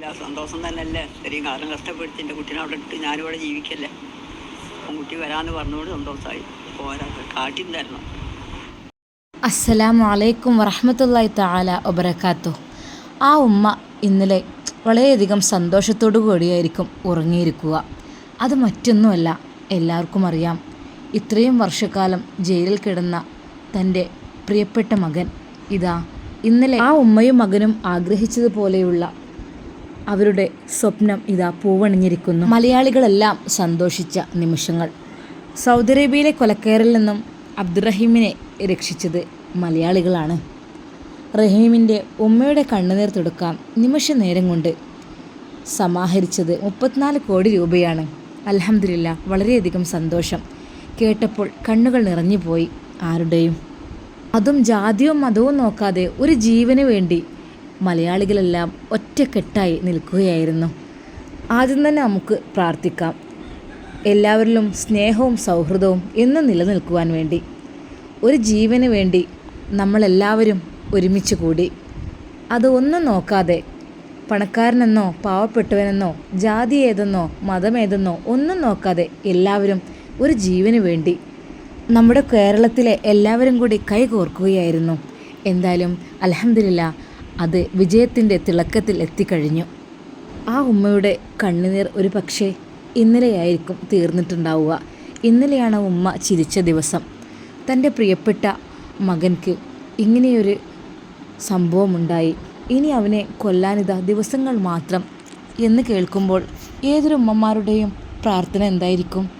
ഇല്ല സന്തോഷം തന്നെയല്ലേ? ഇത്രയും കാലം കഷ്ടപ്പെടുത്തി എന്റെ കുട്ടീനെ അവിടെ ഇട്ട് ഞാനിവിടെ ജീവിക്കല്ലേ? അപ്പം കുട്ടി വരാമെന്ന് പറഞ്ഞുകൊണ്ട് സന്തോഷമായി പോരാ കാട്ടിയും തരണം. അസ്സലാമു അലൈക്കും വറഹമത്തല്ലായി താല വബറകാത്തു ആ ഉമ്മ ഇന്നലെ വളരെയധികം സന്തോഷത്തോടു കൂടിയായിരിക്കും ഉറങ്ങിയിരിക്കുക. അത് മറ്റൊന്നുമല്ല എല്ലാവർക്കും അറിയാം. ഇത്രയും വർഷക്കാലം ജയിലിൽ കിടന്ന തന്റെ പ്രിയപ്പെട്ട മകൻ ഇതാ. ഇന്നലെ ആ ഉമ്മയും മകനും ആഗ്രഹിച്ചതുപോലെയുള്ള അവരുടെ സ്വപ്നം ഇതാ പൂവണിഞ്ഞിരിക്കുന്നു. മലയാളികളെല്ലാം സന്തോഷിച്ച നിമിഷങ്ങൾ. സൗദി അറേബ്യയിലെ കൊലക്കയറിൽ നിന്നും അബ്ദുറഹീമിനെ രക്ഷിച്ചത് മലയാളികളാണ്. റഹീമിന്റെ ഉമ്മയുടെ കണ്ണുനീർ തുടക്കാൻ നിമിഷ നേരം കൊണ്ട് സമാഹരിച്ചത് മുപ്പത്തിനാല് കോടി രൂപയാണ്. അലഹമില്ല വളരെയധികം സന്തോഷം. കേട്ടപ്പോൾ കണ്ണുകൾ നിറഞ്ഞുപോയി ആരുടെയും. അതും ജാതിയും മതവും നോക്കാതെ ഒരു ജീവന് വേണ്ടി മലയാളികളെല്ലാം ഒറ്റക്കെട്ടായി നിൽക്കുകയായിരുന്നു. ആദ്യം തന്നെ നമുക്ക് പ്രാർത്ഥിക്കാം. എല്ലാവരിലും സ്നേഹവും സൗഹൃദവും എന്നും നിലനിൽക്കുവാൻ വേണ്ടി ഒരു ജീവന് വേണ്ടി നമ്മളെല്ലാവരും ഒരുമിച്ച് കൂടി. അത് ഒന്നും നോക്കാതെ പണക്കാരനെന്നോ പാവപ്പെട്ടവനെന്നോ ജാതി ഏതെന്നോ മതമേതെന്നോ ഒന്നും നോക്കാതെ എല്ലാവരും ഒരു ജീവന് വേണ്ടി നമ്മുടെ കേരളത്തിലെ എല്ലാവരും കൂടി കൈകോർക്കുകയായിരുന്നു. എന്തായാലും അലഹമില്ല അത് വിജയത്തിന്റെ തിളക്കത്തിൽ എത്തിക്കഴിഞ്ഞു. ആ ഉമ്മയുടെ കണ്ണുനീർ ഒരു പക്ഷേ ഇന്നലെയായിരിക്കും തീർന്നിട്ടുണ്ടാവുക. ഇന്നലെയാണ് ഉമ്മ ചിരിച്ച ദിവസം. തന്റെ പ്രിയപ്പെട്ട മകൻക്ക് ഇങ്ങനെയൊരു സംഭവമുണ്ടായി. ഇനി അവനെ കൊല്ലാനിതാ ദിവസങ്ങൾ മാത്രം എന്ന് കേൾക്കുമ്പോൾ ഏതൊരു ഉമ്മമാരുടെയും പ്രാർത്ഥന എന്തായിരിക്കും?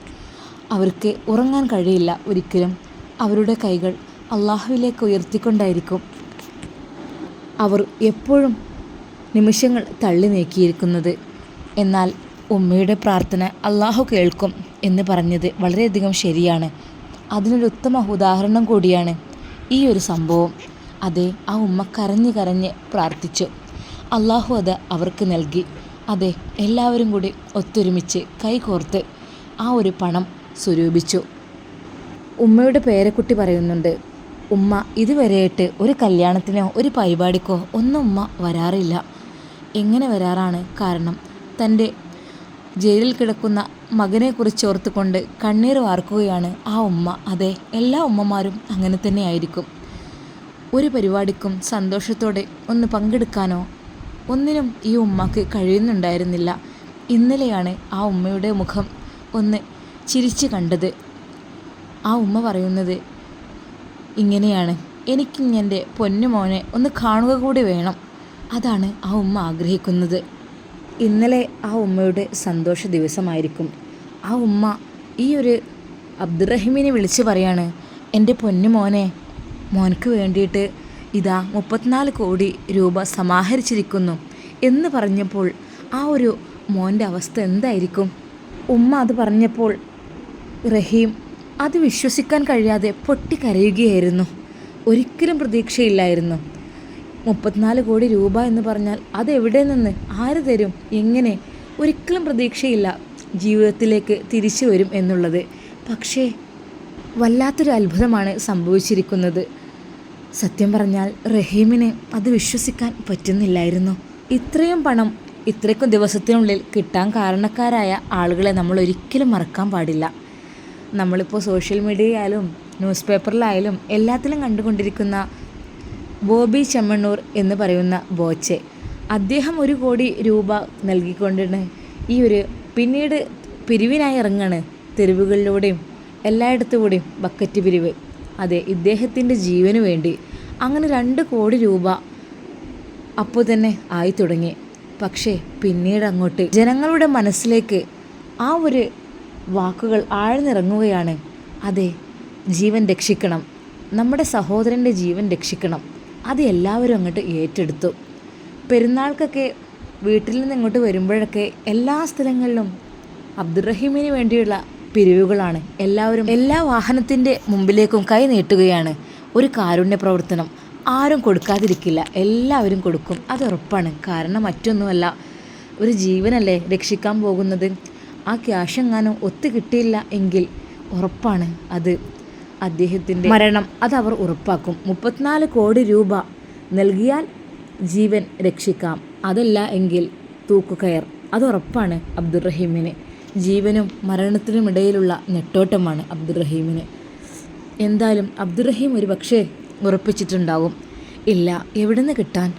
അവർക്ക് ഉറങ്ങാൻ കഴിയില്ല ഒരിക്കലും. അവരുടെ കൈകൾ അള്ളാഹുവിലേക്ക് ഉയർത്തിക്കൊണ്ടായിരിക്കും. അവർ എപ്പോഴും നിമിഷങ്ങൾ തള്ളി നീക്കിയിരിക്കുന്നത്. എന്നാൽ ഉമ്മയുടെ പ്രാർത്ഥന അള്ളാഹു കേൾക്കും എന്ന് പറഞ്ഞത് വളരെയധികം ശരിയാണ്. അതിനൊരു ഉത്തമ ഉദാഹരണം കൂടിയാണ് ഈ ഒരു സംഭവം. അതെ ആ ഉമ്മ കരഞ്ഞ് കരഞ്ഞ് പ്രാർത്ഥിച്ചു. അള്ളാഹു അത് അവർക്ക് നൽകി. അതെ എല്ലാവരും കൂടി ഒത്തൊരുമിച്ച് കൈകോർത്ത് ആ ഒരു പണം സ്വരൂപിച്ചു. ഉമ്മയുടെ പേരക്കുട്ടി പറയുന്നുണ്ട് ഉമ്മ ഇതുവരെയായിട്ട് ഒരു കല്യാണത്തിനോ ഒരു പരിപാടിക്കോ ഒന്നും ഉമ്മ വരാറില്ല. എങ്ങനെ വരാറാണ് കാരണം തന്റെ ജയിലിൽ കിടക്കുന്ന മകനെ മകനെക്കുറിച്ച് ഓർത്തുകൊണ്ട് കണ്ണീർ വാർക്കുകയാണ് ആ ഉമ്മ. അതെ എല്ലാ ഉമ്മമാരും അങ്ങനെ തന്നെയായിരിക്കും. ഒരു പരിപാടിക്കും സന്തോഷത്തോടെ ഒന്ന് പങ്കെടുക്കാനോ ഒന്നിനും ഈ ഉമ്മക്ക് കഴിയുന്നുണ്ടായിരുന്നില്ല. ഇന്നലെയാണ് ആ ഉമ്മയുടെ മുഖം ഒന്ന് ചിരിച്ചു കണ്ടത്. ആ ഉമ്മ പറയുന്നത് ഇങ്ങനെയാണ്. എനിക്കിങ്ങന്റെ പൊന്നുമോനെ ഒന്ന് കാണുക കൂടി വേണം. അതാണ് ആ ഉമ്മ ആഗ്രഹിക്കുന്നത്. ഇന്നലെ ആ ഉമ്മയുടെ സന്തോഷ ദിവസമായിരിക്കും. ആ ഉമ്മ ഈ ഒരു അബ്ദുറഹിമിനെ വിളിച്ച് പറയാണ് എന്റെ പൊന്നുമോനെ മോനക്ക് വേണ്ടിയിട്ട് ഇതാ മുപ്പത്തിനാല് കോടി രൂപ സമാഹരിച്ചിരിക്കുന്നു. എന്ന് പറഞ്ഞപ്പോൾ ആ ഒരു മോന്റെ അവസ്ഥ എന്തായിരിക്കും? ഉമ്മ അത് പറഞ്ഞപ്പോൾ റഹീം അത് വിശ്വസിക്കാൻ കഴിയാതെ പൊട്ടിക്കരയുകയായിരുന്നു. ഒരിക്കലും പ്രതീക്ഷയില്ലായിരുന്നു. മുപ്പത്തിനാല് കോടി രൂപ എന്ന് പറഞ്ഞാൽ അത് എവിടെ നിന്ന് ആര് തരും എങ്ങനെ ഒരിക്കലും പ്രതീക്ഷയില്ല ജീവിതത്തിലേക്ക് തിരിച്ചു വരും എന്നുള്ളത്. പക്ഷേ വല്ലാത്തൊരു അത്ഭുതമാണ് സംഭവിച്ചിരിക്കുന്നത്. സത്യം പറഞ്ഞാൽ റഹീമിന് അത് വിശ്വസിക്കാൻ പറ്റുന്നില്ലായിരുന്നു. ഇത്രയും പണം ഇത്രയ്ക്കും ദിവസത്തിനുള്ളിൽ കിട്ടാൻ കാരണക്കാരായ ആളുകളെ നമ്മൾ ഒരിക്കലും മറക്കാൻ പാടില്ല. നമ്മളിപ്പോൾ സോഷ്യൽ മീഡിയയിലായാലും ന്യൂസ് പേപ്പറിലായാലും എല്ലാത്തിലും കണ്ടുകൊണ്ടിരിക്കുന്ന ബോബി ചെമ്മണ്ണൂർ എന്ന് പറയുന്ന ബോച്ചെ. അദ്ദേഹം ഒരു കോടി രൂപ നൽകിക്കൊണ്ടാണ് ഈ ഒരു പിന്നീട് പിരിവിനായി ഇറങ്ങാണ് തെരുവുകളിലൂടെയും എല്ലായിടത്തുകൂടെയും ബക്കറ്റ് പിരിവ്. അതെ ഇദ്ദേഹത്തിന്റെ ജീവന് വേണ്ടി അങ്ങനെ രണ്ട് കോടി രൂപ അപ്പോൾ തന്നെ ആയി തുടങ്ങി. പക്ഷേ പിന്നീട് അങ്ങോട്ട് ജനങ്ങളുടെ മനസ്സിലേക്ക് ആ ഒരു വാക്കുകൾ ആഴ്ന്നിറങ്ങുകയാണ്. അതെ ജീവൻ രക്ഷിക്കണം. നമ്മുടെ സഹോദരന്റെ ജീവൻ രക്ഷിക്കണം. അത് എല്ലാവരും അങ്ങോട്ട് ഏറ്റെടുത്തു. പെരുന്നാൾക്കൊക്കെ വീട്ടിൽ നിന്ന് ഇങ്ങോട്ട് വരുമ്പോഴൊക്കെ എല്ലാ സ്ഥലങ്ങളിലും അബ്ദുറഹീമിന് വേണ്ടിയുള്ള പിരിവുകളാണ്. എല്ലാവരും എല്ലാ വാഹനത്തിന്റെ മുമ്പിലേക്കും കൈ നീട്ടുകയാണ്. ഒരു കാരുണ്യ പ്രവർത്തനം ആരും കൊടുക്കാതിരിക്കില്ല. എല്ലാവരും കൊടുക്കും. അത് ഉറപ്പാണ്. കാരണം മറ്റൊന്നുമല്ല. ഒരു ജീവനല്ലേ രക്ഷിക്കാൻ പോകുന്നത്? ആ ക്യാഷ് എങ്ങാനും ഒത്തു കിട്ടിയില്ല എങ്കിൽ ഉറപ്പാണ് അത്. അദ്ദേഹത്തിന്റെ മരണം അത് അവർ ഉറപ്പാക്കും. മുപ്പത്തിനാല് കോടി രൂപ നൽകിയാൽ ജീവൻ രക്ഷിക്കാം. അതല്ല എങ്കിൽ തൂക്കുകയർ. അതുറപ്പാണ് അബ്ദുറഹീമിന്. ജീവനും മരണത്തിനും ഇടയിലുള്ള നെട്ടോട്ടമാണ് അബ്ദുറഹീമിന്. എന്തായാലും അബ്ദുറഹീം ഒരു പക്ഷേ ഉറപ്പിച്ചിട്ടുണ്ടാവും. ഇല്ല എവിടെ നിന്ന് കിട്ടാൻ?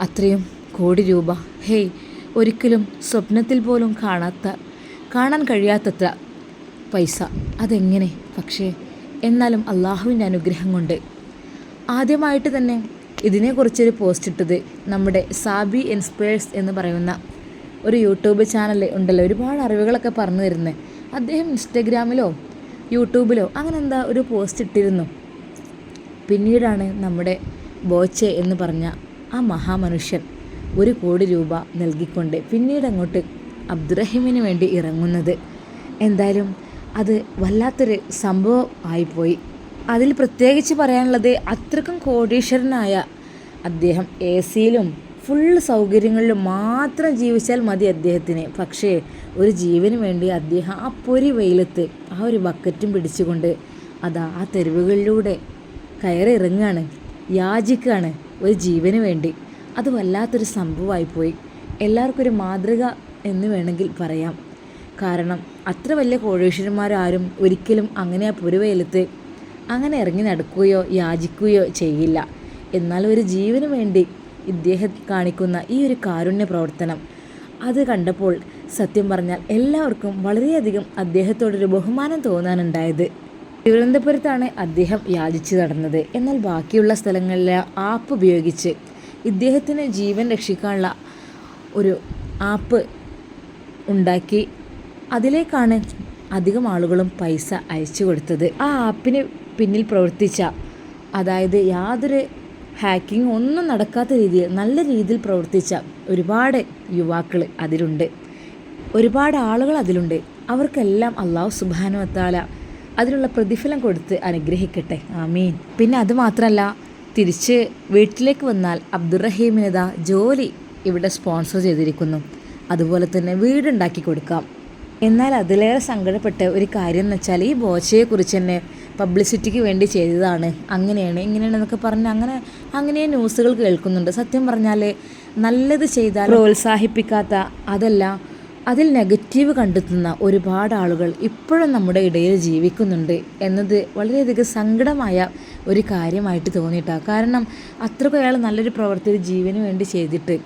അത്രയും കോടി രൂപ. ഹേയ് ഒരിക്കലും സ്വപ്നത്തിൽ പോലും കാണാത്ത കാണാൻ കഴിയാത്തത്ര പൈസ. അതെങ്ങനെ? പക്ഷേ എന്നാലും അള്ളാഹുവിന്റെ അനുഗ്രഹം കൊണ്ട്. ആദ്യമായിട്ട് തന്നെ ഇതിനെക്കുറിച്ചൊരു പോസ്റ്റ് ഇട്ടത് നമ്മുടെ സാബി ഇൻസ്പയേഴ്സ് എന്ന് പറയുന്ന ഒരു യൂട്യൂബ് ചാനൽ ഉണ്ടല്ലോ. ഒരുപാട് അറിവുകളൊക്കെ പറഞ്ഞു തരുന്നത് അദ്ദേഹം ഇൻസ്റ്റഗ്രാമിലോ യൂട്യൂബിലോ അങ്ങനെ എന്താ ഒരു പോസ്റ്റ് ഇട്ടിരുന്നു. പിന്നീടാണ് നമ്മുടെ ബോച്ചെ എന്ന് പറഞ്ഞ ആ മഹാമനുഷ്യൻ ഒരു കോടി രൂപ നൽകിക്കൊണ്ട് പിന്നീട് അങ്ങോട്ട് അബ്ദുറഹിമിന് വേണ്ടി ഇറങ്ങുന്നത്. എന്തായാലും അത് വല്ലാത്തൊരു സംഭവം ആയിപ്പോയി. അതിൽ പ്രത്യേകിച്ച് പറയാനുള്ളത് അത്രക്കും കോടീശ്വരനായ അദ്ദേഹം. എ സിയിലും ഫുൾ സൗകര്യങ്ങളിലും മാത്രം ജീവിച്ചാൽ മതി അദ്ദേഹത്തിന്. പക്ഷേ ഒരു ജീവന് വേണ്ടി അദ്ദേഹം ആ പൊരി വെയിലത്ത് ആ ഒരു ബക്കറ്റും പിടിച്ചുകൊണ്ട് അതാ ആ തെരുവുകളിലൂടെ കയറി ഇറങ്ങുകയാണ് യാചിക്കുകയാണ് ഒരു ജീവന് വേണ്ടി. അത് വല്ലാത്തൊരു സംഭവമായിപ്പോയി എല്ലാവർക്കും ഒരു മാതൃക എന്ന് വേണമെങ്കിൽ പറയാം. കാരണം അത്ര വലിയ കോഴേശ്വരന്മാരാരും ഒരിക്കലും അങ്ങനെ ആ പുരുവയിലത്ത് അങ്ങനെ ഇറങ്ങി നടക്കുകയോ യാചിക്കുകയോ ചെയ്യില്ല. എന്നാൽ ഒരു ജീവന് വേണ്ടി ഇദ്ദേഹം കാണിക്കുന്ന ഈ ഒരു കാരുണ്യ പ്രവർത്തനം അത് കണ്ടപ്പോൾ സത്യം പറഞ്ഞാൽ എല്ലാവർക്കും വളരെയധികം അദ്ദേഹത്തോടൊരു ബഹുമാനം തോന്നാനുണ്ടായത്. തിരുവനന്തപുരത്താണ് അദ്ദേഹം യാചിച്ചു നടന്നത്. എന്നാൽ ബാക്കിയുള്ള സ്ഥലങ്ങളിലെ ആപ്പ് ഉപയോഗിച്ച് ഇദ്ദേഹത്തിന് ജീവൻ രക്ഷിക്കാനുള്ള ഒരു ആപ്പ് ഉണ്ടാക്കി അതിലേക്കാണ് അധികം ആളുകളും പൈസ അയച്ചു കൊടുത്തത്. ആ ആപ്പിന് പിന്നിൽ പ്രവർത്തിച്ച അതായത് യാതൊരു ഹാക്കിംഗ് ഒന്നും നടക്കാത്ത രീതിയിൽ നല്ല രീതിയിൽ പ്രവർത്തിച്ച ഒരുപാട് യുവാക്കൾ അതിലുണ്ട്. ഒരുപാട് ആളുകൾ അതിലുണ്ട്. അവർക്കെല്ലാം അള്ളാഹു സുബാനുവത്താല അതിനുള്ള പ്രതിഫലം കൊടുത്ത് അനുഗ്രഹിക്കട്ടെ. ആമീൻ. പിന്നെ അത് മാത്രമല്ല തിരിച്ച് വീട്ടിലേക്ക് വന്നാൽ അബ്ദുറഹീമിനിത ജോലി ഇവിടെ സ്പോൺസർ ചെയ്തിരിക്കുന്നു. അതുപോലെ തന്നെ വീടുണ്ടാക്കി കൊടുക്കാം. എന്നാൽ അതിലേറെ സങ്കടപ്പെട്ട ഒരു കാര്യം എന്ന് വെച്ചാൽ ഈ ബോച്ചയെക്കുറിച്ച് തന്നെ പബ്ലിസിറ്റിക്ക് വേണ്ടി ചെയ്തതാണ്. അങ്ങനെയാണ് ഇങ്ങനെയാണ് എന്നൊക്കെ പറഞ്ഞ് അങ്ങനെ അങ്ങനെ ന്യൂസുകൾ കേൾക്കുന്നുണ്ട്. സത്യം പറഞ്ഞാൽ നല്ലത് ചെയ്താൽ പ്രോത്സാഹിപ്പിക്കാത്ത അതല്ല അതിൽ നെഗറ്റീവ് കണ്ടെത്തുന്ന ഒരുപാട് ആളുകൾ ഇപ്പോഴും നമ്മുടെ ഇടയിൽ ജീവിക്കുന്നുണ്ട് എന്നത് വളരെയധികം സങ്കടമായ ഒരു കാര്യമായിട്ട് തോന്നിയിട്ടാണ് കാരണം അത്രയ്ക്ക് അയാൾ നല്ലൊരു പ്രവൃത്തി ജീവന് വേണ്ടി ചെയ്തിട്ട്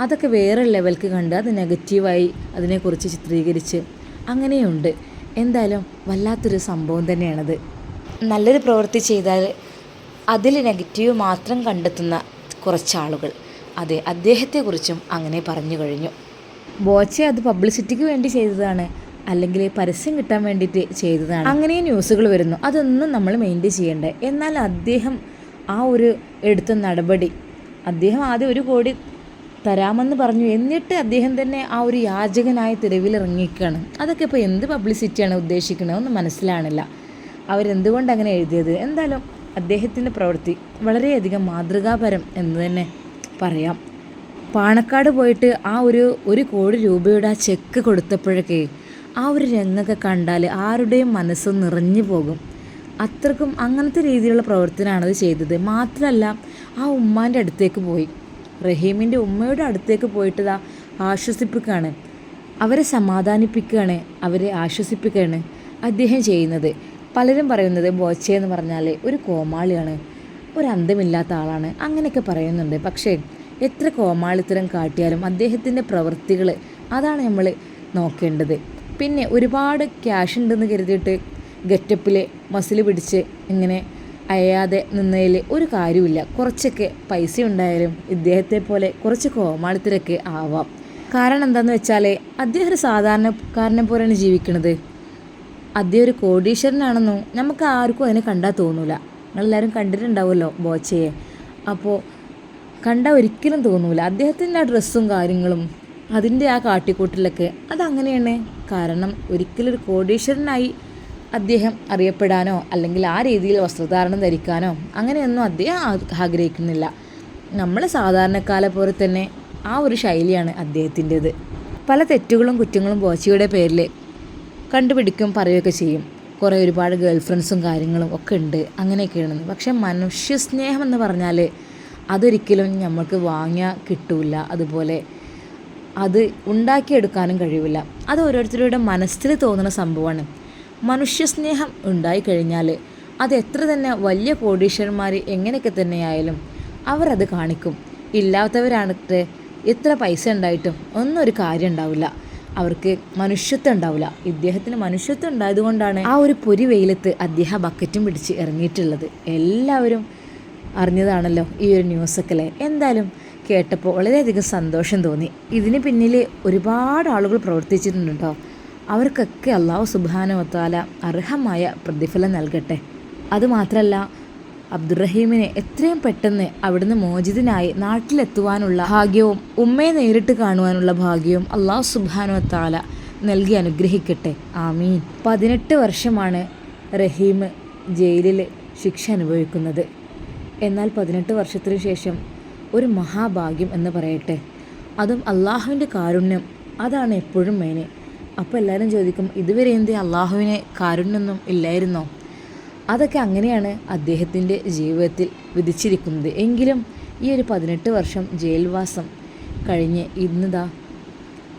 അതൊക്കെ വേറെ ലെവൽക്ക് കണ്ട് അത് നെഗറ്റീവായി അതിനെക്കുറിച്ച് ചിത്രീകരിച്ച് അങ്ങനെയുണ്ട്. എന്തായാലും വല്ലാത്തൊരു സംഭവം തന്നെയാണത്. നല്ലൊരു പ്രവൃത്തി ചെയ്താൽ അതിൽ നെഗറ്റീവ് മാത്രം കണ്ടെത്തുന്ന കുറച്ചാളുകൾ. അതെ അദ്ദേഹത്തെക്കുറിച്ചും അങ്ങനെ പറഞ്ഞു കഴിഞ്ഞു. ബോച്ചെ അത് പബ്ലിസിറ്റിക്ക് വേണ്ടി ചെയ്തതാണ്. അല്ലെങ്കിൽ പരസ്യം കിട്ടാൻ വേണ്ടിയിട്ട് ചെയ്തതാണ്. അങ്ങനെ ന്യൂസുകൾ വരുന്നു. അതൊന്നും നമ്മൾ മെയിന്റെയിൻ ചെയ്യണ്ടേ. എന്നാൽ അദ്ദേഹം ആ ഒരു എടുത്ത നടപടി അദ്ദേഹം ആദ്യം ഒരു കോടി തരാമെന്ന് പറഞ്ഞു. എന്നിട്ട് അദ്ദേഹം തന്നെ ആ ഒരു യാചകനായ തെരുവിലിറങ്ങിക്കുകയാണ് അതൊക്കെ ഇപ്പോൾ എന്ത് പബ്ലിസിറ്റിയാണ് ഉദ്ദേശിക്കുന്നത് ഒന്നും മനസ്സിലാണില്ല. അവരെന്തുകൊണ്ട് അങ്ങനെ എഴുതിയത്? എന്തായാലും അദ്ദേഹത്തിന്റെ പ്രവൃത്തി വളരെയധികം മാതൃകാപരം എന്ന് തന്നെ പറയാം. പാണക്കാട് പോയിട്ട് ആ ഒരു ഒരു കോടി രൂപയുടെ ആ ചെക്ക് കൊടുത്തപ്പോഴൊക്കെ ആ ഒരു രംഗമൊക്കെ കണ്ടാൽ ആരുടെയും മനസ്സ് നിറഞ്ഞു പോകും. അത്രക്കും അങ്ങനത്തെ രീതിയിലുള്ള പ്രവർത്തനമാണ് അത് ചെയ്തത്. മാത്രമല്ല ആ ഉമ്മാന്റെ അടുത്തേക്ക് പോയി. റഹീമിന്റെ ഉമ്മയുടെ അടുത്തേക്ക് പോയിട്ട് ഇതാ ആശ്വസിപ്പിക്കുകയാണ്. അവരെ സമാധാനിപ്പിക്കുകയാണ് അവരെ ആശ്വസിപ്പിക്കുകയാണ് അദ്ദേഹം ചെയ്യുന്നത്. പലരും പറയുന്നത് ബോച്ചെ എന്ന് പറഞ്ഞാൽ ഒരു കോമാളിയാണ് ഒരു അന്തമില്ലാത്ത ആളാണ് അങ്ങനെയൊക്കെ പറയുന്നുണ്ട്. പക്ഷേ എത്ര കോമാളിത്തരം കാട്ടിയാലും അദ്ദേഹത്തിന്റെ പ്രവൃത്തികൾ അതാണ് നമ്മൾ നോക്കേണ്ടത്. പിന്നെ ഒരുപാട് ക്യാഷ് ഉണ്ടെന്ന് കരുതിയിട്ട് ഗെറ്റപ്പിൽ മസിൽ പിടിച്ച് ഇങ്ങനെ അയയാതെ നിന്നതിൽ ഒരു കാര്യമില്ല കുറച്ചൊക്കെ പൈസ ഉണ്ടായാലും ഇദ്ദേഹത്തെ പോലെ കുറച്ച് കോമാളിത്തരൊക്കെ ആവാം. കാരണം എന്താണെന്ന് വെച്ചാൽ അദ്ദേഹം ഒരു സാധാരണക്കാരനെ പോലെയാണ് ജീവിക്കുന്നത്. അദ്ദേഹം ഒരു കോടീശ്വരനാണെന്നും നമുക്ക് ആർക്കും അതിനെ കണ്ടാൽ തോന്നൂല. നിങ്ങളെല്ലാവരും കണ്ടിട്ടുണ്ടാവുമല്ലോ ബോച്ചയെ. അപ്പോൾ കണ്ടാൽ ഒരിക്കലും തോന്നൂല. അദ്ദേഹത്തിന്റെ ആ ഡ്രസ്സും കാര്യങ്ങളും അതിന്റെ ആ കാട്ടിക്കൂട്ടിലൊക്കെ അതങ്ങനെയാണ്. കാരണം ഒരിക്കലും ഒരു കോടീശ്വരനായി അദ്ദേഹം അറിയപ്പെടാനോ അല്ലെങ്കിൽ ആ രീതിയിൽ വസ്ത്രധാരണം ധരിക്കാനോ അങ്ങനെയൊന്നും അദ്ദേഹം ആഗ്രഹിക്കുന്നില്ല. നമ്മൾ സാധാരണക്കാലെ പോലെ തന്നെ ആ ഒരു ശൈലിയാണ് അദ്ദേഹത്തിന്റേത്. പല തെറ്റുകളും കുറ്റങ്ങളും ബോച്ചയുടെ പേരിൽ കണ്ടുപിടിക്കും പറയുകയൊക്കെ ചെയ്യും. കുറേ ഒരുപാട് ഗേൾ ഫ്രണ്ട്സും കാര്യങ്ങളും ഒക്കെ ഉണ്ട്. അങ്ങനെയൊക്കെയാണ് പക്ഷേ മനുഷ്യ സ്നേഹം എന്ന് പറഞ്ഞാൽ അതൊരിക്കലും നമ്മൾക്ക് വാങ്ങിയാൽ കിട്ടില്ല അതുപോലെ അത് ഉണ്ടാക്കിയെടുക്കാനും കഴിയില്ല അത് ഓരോരുത്തരുടെ മനസ്സിൽ തോന്നുന്ന സംഭവമാണ്. മനുഷ്യസ്നേഹം ഉണ്ടായിക്കഴിഞ്ഞാൽ അത് എത്ര തന്നെ വലിയ കോടീശ്വരന്മാർ എങ്ങനെയൊക്കെ തന്നെയായാലും അവരത് കാണിക്കും. ഇല്ലാത്തവരാണിട്ട് എത്ര പൈസ ഉണ്ടായിട്ടും ഒന്നും ഒരു കാര്യം ഉണ്ടാവില്ല. അവർക്ക് മനുഷ്യത്വം ഉണ്ടാവില്ല. ഇദ്ദേഹത്തിന് മനുഷ്യത്വം ഉണ്ടായതുകൊണ്ടാണ് ആ ഒരു പൊരി വെയിലത്ത് അദ്ദേഹം ബക്കറ്റും പിടിച്ച് ഇറങ്ങിയിട്ടുള്ളത്. എല്ലാവരും അറിഞ്ഞതാണല്ലോ ഈ ഒരു ന്യൂസൊക്കെ അല്ലേ? എന്തായാലും കേട്ടപ്പോൾ വളരെയധികം സന്തോഷം തോന്നി. ഇതിന് പിന്നിൽ ഒരുപാട് ആളുകൾ പ്രവർത്തിച്ചിട്ടുണ്ടോ? അവർക്കൊക്കെ അള്ളാഹു സുബാനുവത്താല അർഹമായ പ്രതിഫലം നൽകട്ടെ. അതുമാത്രമല്ല അബ്ദുറഹീമിനെ എത്രയും പെട്ടെന്ന് അവിടുന്ന് മോചിതനായി നാട്ടിലെത്തുവാനുള്ള ഭാഗ്യവും ഉമ്മയെ നേരിട്ട് കാണുവാനുള്ള ഭാഗ്യവും അള്ളാഹു സുബാനുവത്താല നൽകി അനുഗ്രഹിക്കട്ടെ. ആമീൻ. പതിനെട്ട് വർഷമാണ് റഹീം ജയിലിൽ ശിക്ഷ അനുഭവിക്കുന്നത്. എന്നാൽ പതിനെട്ട് വർഷത്തിനു ശേഷം ഒരു മഹാഭാഗ്യം എന്ന് പറയട്ടെ. അതും അള്ളാഹുവിന്റെ കാരുണ്യം. അതാണ് എപ്പോഴും മെയിന് അപ്പോൾ എല്ലാവരും ചോദിക്കും ഇതുവരെ എന്തേ അള്ളാഹുവിനെ കാരുണ്യൊന്നും ഇല്ലായിരുന്നോ? അതൊക്കെ അങ്ങനെയാണ് അദ്ദേഹത്തിന്റെ ജീവിതത്തിൽ വിധിച്ചിരിക്കുന്നത്. എങ്കിലും ഈ ഒരു പതിനെട്ട് വർഷം ജയിൽവാസം കഴിഞ്ഞ് ഇന്നതാ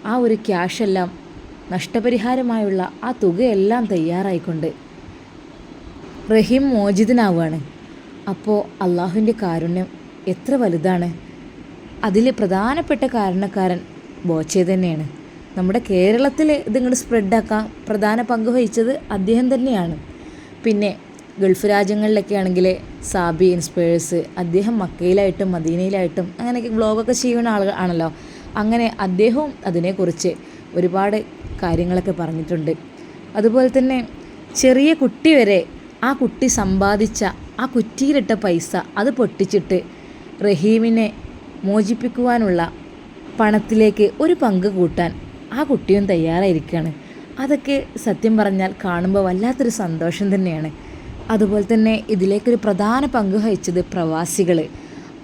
ആ ഒരു ക്യാഷെല്ലാം നഷ്ടപരിഹാരമായുള്ള ആ തുകയെല്ലാം തയ്യാറായിക്കൊണ്ട് റഹീം മോചിതനാവുകയാണ്. അപ്പോൾ അള്ളാഹുവിന്റെ കാരുണ്യം എത്ര വലുതാണ്? അതിൽ പ്രധാനപ്പെട്ട കാരണക്കാരൻ ബോച്ചെ തന്നെയാണ്. നമ്മുടെ കേരളത്തിൽ ഇതിങ്ങോട്ട് സ്പ്രെഡാക്കാൻ പ്രധാന പങ്ക് വഹിച്ചത് അദ്ദേഹം തന്നെയാണ്. പിന്നെ ഗൾഫ് രാജ്യങ്ങളിലൊക്കെ ആണെങ്കിൽ സാബി ഇൻസ്പയേഴ്സ് അദ്ദേഹം മക്കയിലായിട്ടും മദീനയിലായിട്ടും അങ്ങനെയൊക്കെ വ്ളോഗൊക്കെ ചെയ്യുന്ന ആളുകൾ ആണല്ലോ. അങ്ങനെ അദ്ദേഹവും അതിനെക്കുറിച്ച് ഒരുപാട് കാര്യങ്ങളൊക്കെ പറഞ്ഞിട്ടുണ്ട്. അതുപോലെ തന്നെ ചെറിയ കുട്ടി വരെ ആ കുട്ടി സമ്പാദിച്ച ആ കുറ്റിയിലിട്ട പൈസ അത് പൊട്ടിച്ചിട്ട് റഹീമിനെ മോചിപ്പിക്കുവാനുള്ള പണത്തിലേക്ക് ഒരു പങ്ക് കൂട്ടാൻ ആ കുട്ടിയും തയ്യാറായിരിക്കുകയാണ്. അതൊക്കെ സത്യം പറഞ്ഞാൽ കാണുമ്പോൾ വല്ലാത്തൊരു സന്തോഷം തന്നെയാണ്. അതുപോലെ തന്നെ ഇതിലേക്കൊരു പ്രധാന പങ്ക് വഹിച്ചത് പ്രവാസികൾ.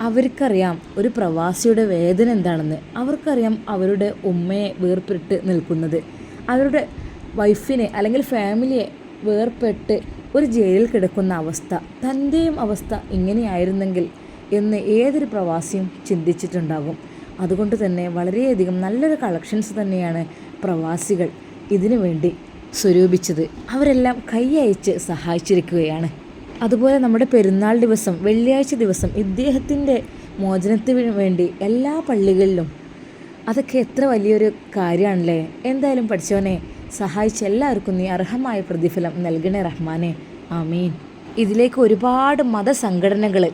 അവർക്കറിയാം ഒരു പ്രവാസിയുടെ വേദന എന്താണെന്ന്. അവർക്കറിയാം അവരുടെ ഉമ്മയെ വേർപെട്ട് നിൽക്കുന്നത്. അവരുടെ വൈഫിനെ അല്ലെങ്കിൽ ഫാമിലിയെ വേർപെട്ട് ഒരു ജയിലിൽ കിടക്കുന്ന അവസ്ഥ തന്റെയും അവസ്ഥ ഇങ്ങനെയായിരുന്നെങ്കിൽ എന്ന് ഏതൊരു പ്രവാസിയും ചിന്തിച്ചിട്ടുണ്ടാകും. അതുകൊണ്ട് തന്നെ വളരെയധികം നല്ലൊരു കളക്ഷൻസ് തന്നെയാണ് പ്രവാസികൾ ഇതിനു വേണ്ടി സ്വരൂപിച്ചത്. അവരെല്ലാം കൈയയച്ച് സഹായിച്ചിരിക്കുകയാണ്. അതുപോലെ നമ്മുടെ പെരുന്നാൾ ദിവസം വെള്ളിയാഴ്ച ദിവസം ഇദ്ദേഹത്തിന്റെ മോചനത്തിന് വേണ്ടി എല്ലാ പള്ളികളിലും അതൊക്കെ എത്ര വലിയൊരു കാര്യമാണല്ലേ? എന്തായാലും പഠിച്ചവനെ സഹായിച്ച എല്ലാവർക്കും നീ അർഹമായ പ്രതിഫലം നൽകണേ റഹ്മാനെ. ആമീൻ. ഇതിലേക്ക് ഒരുപാട് മതസംഘടനകൾ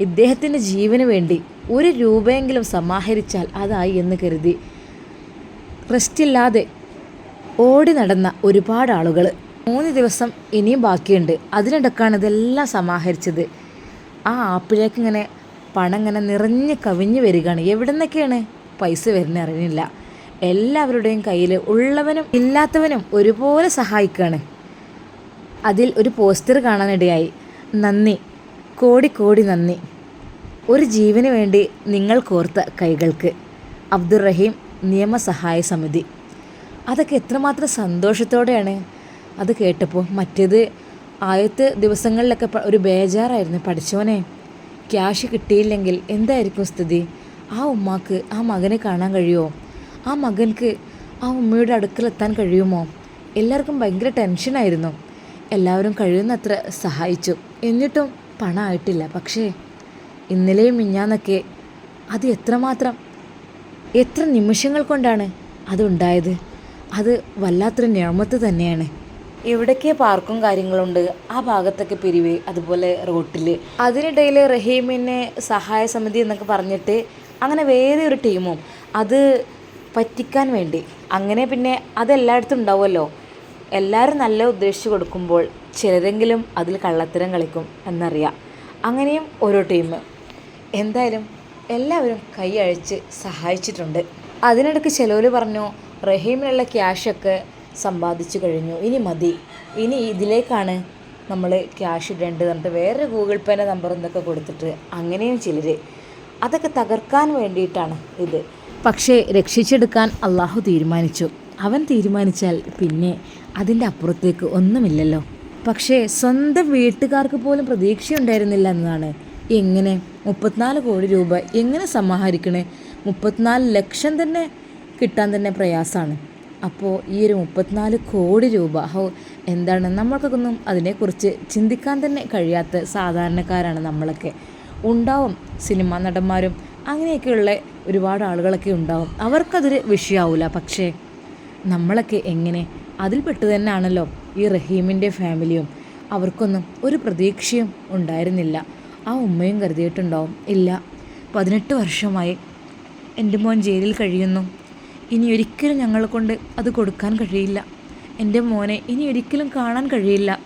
ഇദ്ദേഹത്തിന്റെ ജീവന് വേണ്ടി ഒരു രൂപയെങ്കിലും സമാഹരിച്ചാൽ അതായി എന്ന് കരുതി. റെസ്റ്റില്ലാതെ ഓടി നടന്ന ഒരുപാട് ആളുകൾ മൂന്ന് ദിവസം ഇനിയും ബാക്കിയുണ്ട്. അതിനിടക്കാണ് ഇതെല്ലാം സമാഹരിച്ചത്. ആ ആപ്പിലേക്ക് ഇങ്ങനെ പണം ഇങ്ങനെ നിറഞ്ഞ് കവിഞ്ഞ് വരികയാണ്. എവിടെ നിന്നൊക്കെയാണ് പൈസ വരുന്നത് അറിയുന്നില്ല എല്ലാവരുടെയും കയ്യിൽ ഉള്ളവനും ഇല്ലാത്തവനും ഒരുപോലെ സഹായിക്കുകയാണ് അതിൽ ഒരു പോസ്റ്റർ കാണാനിടയായി. നന്ദി. കോടി കോടി നന്ദി. ഒരു ജീവന് വേണ്ടി നിങ്ങൾ കോർത്ത കൈകൾക്ക്. അബ്ദുറഹീം നിയമസഹായ സമിതി. അതൊക്കെ എത്രമാത്രം സന്തോഷത്തോടെയാണ്. അത് കേട്ടപ്പോൾ മറ്റേത് ആദ്യത്തെ ദിവസങ്ങളിലൊക്കെ ഒരു ബേജാറായിരുന്നു പഠിച്ചോനെ ക്യാഷ് കിട്ടിയില്ലെങ്കിൽ എന്തായിരിക്കും സ്ഥിതി? ആ ഉമ്മാക്ക് ആ മകനെ കാണാൻ കഴിയുമോ? ആ മകൻക്ക് ആ ഉമ്മയുടെ അടുക്കലെത്താൻ കഴിയുമോ? എല്ലാവർക്കും ഭയങ്കര ടെൻഷനായിരുന്നു എല്ലാവരും കഴിയുന്നത്ര സഹായിച്ചു. എന്നിട്ടും പണമായിട്ടില്ല പക്ഷേ ഇന്നലെയും മിഞ്ഞാന്നൊക്കെ അത് എത്രമാത്രം എത്ര നിമിഷങ്ങൾ കൊണ്ടാണ് അതുണ്ടായത് അത് വല്ലാത്തൊരു ഞാമത്ത് തന്നെയാണ്. എവിടൊക്കെ പാർക്കും കാര്യങ്ങളുണ്ട്. ആ ഭാഗത്തൊക്കെ പിരിവ് അതുപോലെ റോട്ടിൽ അതിനിടയിൽ റഹീമിനെ സഹായ സമിതി എന്നൊക്കെ പറഞ്ഞിട്ട് അങ്ങനെ വേറെ ഒരു ടീമും അത് പറ്റിക്കാൻ വേണ്ടി. അങ്ങനെ പിന്നെ അതെല്ലായിടത്തും ഉണ്ടാവുമല്ലോ. എല്ലാവരും നല്ല ഉദ്ദേശിച്ച് കൊടുക്കുമ്പോൾ ചിലരെങ്കിലും അതിൽ കള്ളത്തരം കളിക്കും എന്നറിയാം. അങ്ങനെയും ഓരോ ടീം എന്തായാലും എല്ലാവരും കൈ അഴിച്ച് സഹായിച്ചിട്ടുണ്ട്. അതിനിടയ്ക്ക് ചിലവർ പറഞ്ഞു റഹീമിനുള്ള ക്യാഷൊക്കെ സമ്പാദിച്ചു കഴിഞ്ഞു. ഇനി മതി. ഇനി ഇതിലേക്കാണ് നമ്മൾ ക്യാഷ് ഇടേണ്ടത് പറഞ്ഞിട്ട് വേറെ ഗൂഗിൾ പേന്റെ നമ്പർ എന്തൊക്കെ കൊടുത്തിട്ട് അങ്ങനെയും ചിലർ അതൊക്കെ തകർക്കാൻ വേണ്ടിയിട്ടാണ് ഇത്. പക്ഷേ രക്ഷിച്ചെടുക്കാൻ അള്ളാഹു തീരുമാനിച്ചു. അവൻ തീരുമാനിച്ചാൽ പിന്നെ അതിന്റെ അപ്പുറത്തേക്ക് ഒന്നുമില്ലല്ലോ. പക്ഷേ സ്വന്തം വീട്ടുകാർക്ക് പോലും പ്രതീക്ഷയുണ്ടായിരുന്നില്ല എന്നതാണ് എങ്ങനെ മുപ്പത്തിനാല് കോടി രൂപ എങ്ങനെ സമാഹരിക്കണേ? മുപ്പത്തിനാല് ലക്ഷം തന്നെ കിട്ടാൻ തന്നെ പ്രയാസമാണ്. അപ്പോൾ ഈ ഒരു മുപ്പത്തിനാല് കോടി രൂപ ഹോ എന്താണ് നമ്മൾക്കൊന്നും അതിനെക്കുറിച്ച് ചിന്തിക്കാൻ തന്നെ കഴിയാത്ത സാധാരണക്കാരാണ് നമ്മളൊക്കെ. ഉണ്ടാവും സിനിമാ നടന്മാരും അങ്ങനെയൊക്കെയുള്ള ഒരുപാട് ആളുകളൊക്കെ ഉണ്ടാവും. അവർക്കതൊരു വിഷയമാവില്ല പക്ഷേ നമ്മളൊക്കെ എങ്ങനെ? അതിൽപ്പെട്ട് തന്നെയാണല്ലോ ഈ റഹീമിന്റെ ഫാമിലിയും. അവർക്കൊന്നും ഒരു പ്രതീക്ഷയും ഉണ്ടായിരുന്നില്ല. ആ ഉമ്മയും കരുതിയിട്ടുണ്ടാവും ഇല്ല പതിനെട്ട് വർഷമായി എന്റെ മോൻ ജയിലിൽ കഴിയുന്നു. ഇനി ഒരിക്കലും ഞങ്ങളെ കൊണ്ട് അത് കൊടുക്കാൻ കഴിയില്ല. എന്റെ മോനെ ഇനി ഒരിക്കലും കാണാൻ കഴിയില്ല.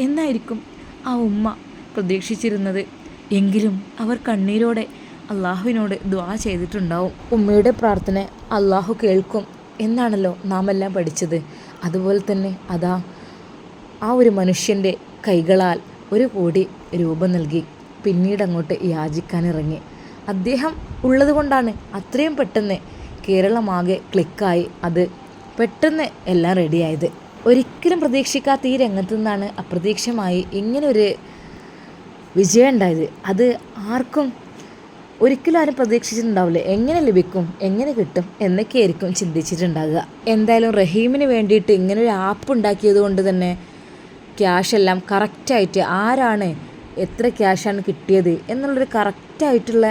എന്നായിരിക്കും ആ ഉമ്മ പ്രതീക്ഷിച്ചിരുന്നത്. എങ്കിലും അവർ കണ്ണീരോടെ അള്ളാഹുവിനോട് ദ്വാ ചെയ്തിട്ടുണ്ടാവും. ഉമ്മയുടെ പ്രാർത്ഥന അള്ളാഹു കേൾക്കും എന്നാണല്ലോ നാം എല്ലാം പഠിച്ചത്. അതുപോലെ തന്നെ അതാ ആ ഒരു മനുഷ്യന്റെ കൈകളാൽ ഒരു കോടി രൂപ നൽകി പിന്നീട് അങ്ങോട്ട് യാചിക്കാനിറങ്ങി അദ്ദേഹം ഉള്ളത് കൊണ്ടാണ് അത്രയും പെട്ടെന്ന് കേരളമാകെ ക്ലിക്കായി അത് പെട്ടെന്ന് എല്ലാം റെഡിയായത്. ഒരിക്കലും പ്രതീക്ഷിക്കാത്ത ഈ രംഗത്തു നിന്നാണ് അപ്രതീക്ഷമായി ഇങ്ങനൊരു വിജയം ഉണ്ടായത്. അത് ആർക്കും ഒരിക്കലും ആരും പ്രതീക്ഷിച്ചിട്ടുണ്ടാവില്ല? എങ്ങനെ ലഭിക്കും? എങ്ങനെ കിട്ടും? എന്നൊക്കെയായിരിക്കും ചിന്തിച്ചിട്ടുണ്ടാകുക എന്തായാലും റഹീമിന് വേണ്ടിയിട്ട് ഇങ്ങനെ ഒരു ആപ്പ് ഉണ്ടാക്കിയത് കൊണ്ട് തന്നെ ക്യാഷ് എല്ലാം കറക്റ്റായിട്ട് ആരാണ് എത്ര ക്യാഷാണ് കിട്ടിയത് എന്നുള്ളൊരു കറക്റ്റായിട്ടുള്ള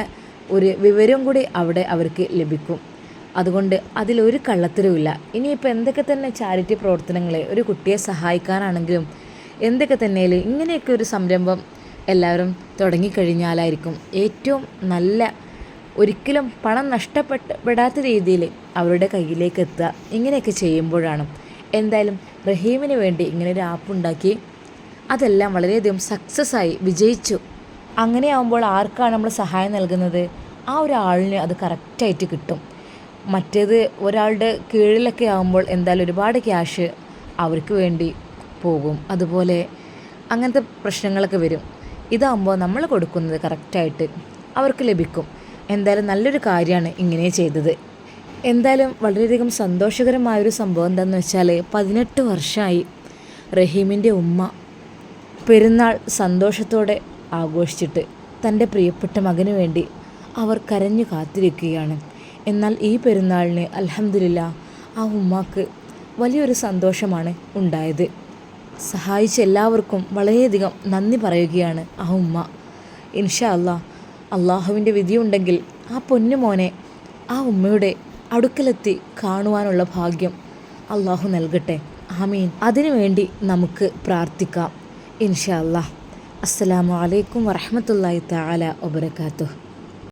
ഒരു വിവരവും കൂടി അവിടെ അവർക്ക് ലഭിക്കും. അതുകൊണ്ട് അതിലൊരു കള്ളത്തരവുമില്ല. ഇനിയിപ്പോൾ എന്തൊക്കെ തന്നെ ചാരിറ്റി പ്രവർത്തനങ്ങളെ ഒരു കുട്ടിയെ സഹായിക്കാനാണെങ്കിലും എന്തൊക്കെ തന്നെയാലും ഇങ്ങനെയൊക്കെ ഒരു സംരംഭം എല്ലാവരും തുടങ്ങിക്കഴിഞ്ഞാലായിരിക്കും. ഏറ്റവും നല്ല ഒരിക്കലും പണം നഷ്ടപ്പെട്ടപ്പെടാത്ത രീതിയിൽ അവരുടെ കയ്യിലേക്ക് എത്തുക ഇങ്ങനെയൊക്കെ ചെയ്യുമ്പോഴാണ് എന്തായാലും റഹീമിന് വേണ്ടി ഇങ്ങനെ ഒരു ആപ്പ് ഉണ്ടാക്കി. അതെല്ലാം വളരെയധികം സക്സസ് ആയി വിജയിച്ചു. അങ്ങനെയാവുമ്പോൾ ആർക്കാണ് നമ്മൾ സഹായം നൽകുന്നത്? ആ ഒരാളിന് അത് കറക്റ്റായിട്ട് കിട്ടും. മറ്റേത് ഒരാളുടെ കീഴിലൊക്കെ ആകുമ്പോൾ എന്തായാലും ഒരുപാട് ക്യാഷ് അവർക്ക് വേണ്ടി പോകും. അതുപോലെ അങ്ങനത്തെ പ്രശ്നങ്ങളൊക്കെ വരും. ഇതാകുമ്പോൾ നമ്മൾ കൊടുക്കുന്നത് കറക്റ്റായിട്ട് അവർക്ക് ലഭിക്കും. എന്തായാലും നല്ലൊരു കാര്യമാണ് ഇങ്ങനെ ചെയ്തത്. എന്തായാലും വളരെയധികം സന്തോഷകരമായൊരു സംഭവം എന്താണെന്ന് വെച്ചാൽ പതിനെട്ട് വർഷമായി റഹീമിന്റെ ഉമ്മ പെരുന്നാൾ സന്തോഷത്തോടെ ആഘോഷിച്ചിട്ട് തന്റെ പ്രിയപ്പെട്ട മകന് വേണ്ടി അവർ കരഞ്ഞു കാത്തിരിക്കുകയാണ്. എന്നാൽ ഈ പെരുന്നാളിന് അലഹമില്ല ആ ഉമ്മാക്ക് വലിയൊരു സന്തോഷമാണ് ഉണ്ടായത്. സഹായിച്ച എല്ലാവർക്കും വളരെയധികം നന്ദി പറയുകയാണ് ആ ഉമ്മ. ഇൻഷാ അല്ലാ അള്ളാഹുവിന്റെ വിധിയുണ്ടെങ്കിൽ ആ പൊന്നുമോനെ ആ ഉമ്മയുടെ അടുക്കലെത്തി കാണുവാനുള്ള ഭാഗ്യം അള്ളാഹു നൽകട്ടെ. ആമീൻ. അതിനുവേണ്ടി നമുക്ക് പ്രാർത്ഥിക്കാം. ഇൻഷാ അല്ലാ അസ്സലാമു അലൈക്കും വറഹമത്തല്ലാഹി തആല വബറകാതുഹു.